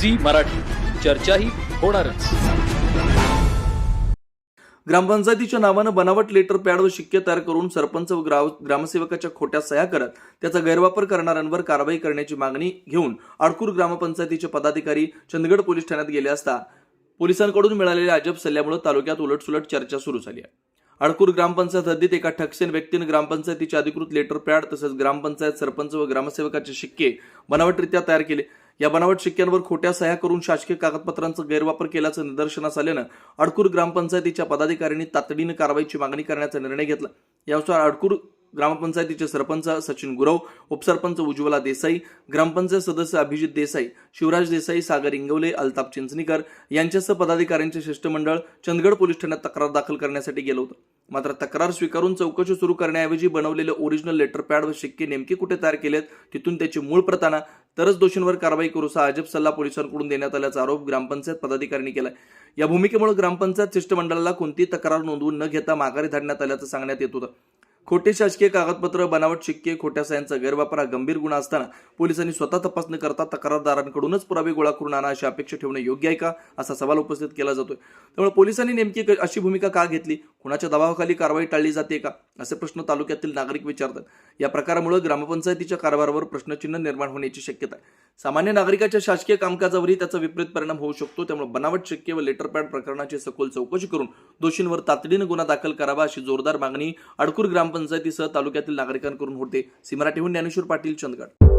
Zee Marathi. चर्चाही होणारच. ग्रामपंचायतीच्या नावानं बनावट लेटर पॅड व शिक्के तयार करून सरपंच व ग्रामसेवकाच्या खोट्या सह्या करत त्याचा गैरवापर करणाऱ्यांवर कारवाई करण्याची मागणी घेऊन आडकूर ग्रामपंचायतीचे पदाधिकारी चंदगड पोलीस ठाण्यात गेले असता पोलिसांकडून मिळालेल्या अजब सल्ल्यामुळे तालुक्यात उलटसुलट चर्चा सुरू झाली आहे. अडकूर ग्रामपंचायत हद्दीत एका ठकसेन व्यक्तीने ग्रामपंचायतीचे अधिकृत लेटर पॅड तसेच ग्रामपंचायत सरपंच व ग्रामसेवकाचे शिक्के बनावटरित्या तयार केले. या बनावट शिक्क्यांवर खोट्या सह्या करून शासकीय कागदपत्रांचा गैरवापर केल्याचं निदर्शनास आल्यानं अडकूर ग्रामपंचायतीच्या पदाधिकाऱ्यांनी तातडीनं कारवाईची मागणी करण्याचा निर्णय घेतला. यानुसार अडकूर ग्रामपंचायतीचे सरपंच सचिन गुरव उपसरपंच उज्ज्वला देसाई ग्रामपंचायत सदस्य अभिजित देसाई शिवराज देसाई सागर इंगवले अल्ताफ चिंचणीकर यांच्यासह पदाधिकाऱ्यांचे शिष्टमंडळ चंदगड पोलीस ठाण्यात तक्रार दाखल करण्यासाठी गेलं होतं. मात्र तक्रार स्वीकारून चौकशी सुरू करण्याऐवजी बनवलेले ओरिजिनल लेटर पॅड व शिक्के नेमके कुठे तयार केलेत तिथून त्याची मूळ प्रताना तरच दोषींवर कारवाई करू असा अजब सल्ला पोलिसांकडून देण्यात आल्याचा आरोप ग्रामपंचायत पदाधिकाऱ्यांनी केलाय. या भूमिकेमुळे ग्रामपंचायत शिष्टमंडळाला कोणतीही तक्रार नोंदवून न घेता माघारी धाडण्यात आल्याचं सांगण्यात येत होतं. खोटे शासकीय कागदपत्र बनावट शिक्के खोट्या सह्यांचा गैरवापर हा गंभीर गुन्हा असताना पोलिसांनी स्वतः तपासणी करता तक्रारदारांकडूनच पुरावे गोळा करून आणा अशी अपेक्षा ठेवणं योग्य आहे का असा सवाल उपस्थित केला जातोय. त्यामुळे पोलिसांनी नेमकी अशी भूमिका का घेतली? कुणाच्या दबावाखाली कारवाई टाळली जाते का? असे प्रश्न तालुक्यातील नागरिक विचारतात. या प्रकारामुळे ग्रामपंचायतीच्या कारभारावर प्रश्नचिन्ह निर्माण होण्याची शक्यता आहे. सामान्य नागरिकाच्या शासकीय कामकाजावरही त्याचा विपरीत परिणाम होऊ शकतो. त्यामुळे बनावट शिक्के व लेटर पॅड प्रकरणाची सखोल चौकशी करून दोषींवर तातडीनं गुन्हा दाखल करावा अशी जोरदार मागणी अडकूर ग्रामपंचायतीसह तालुक्यातील नागरिकांकडून होते. सी मराठीहून ज्ञानेश्वर पाटील चंदगड.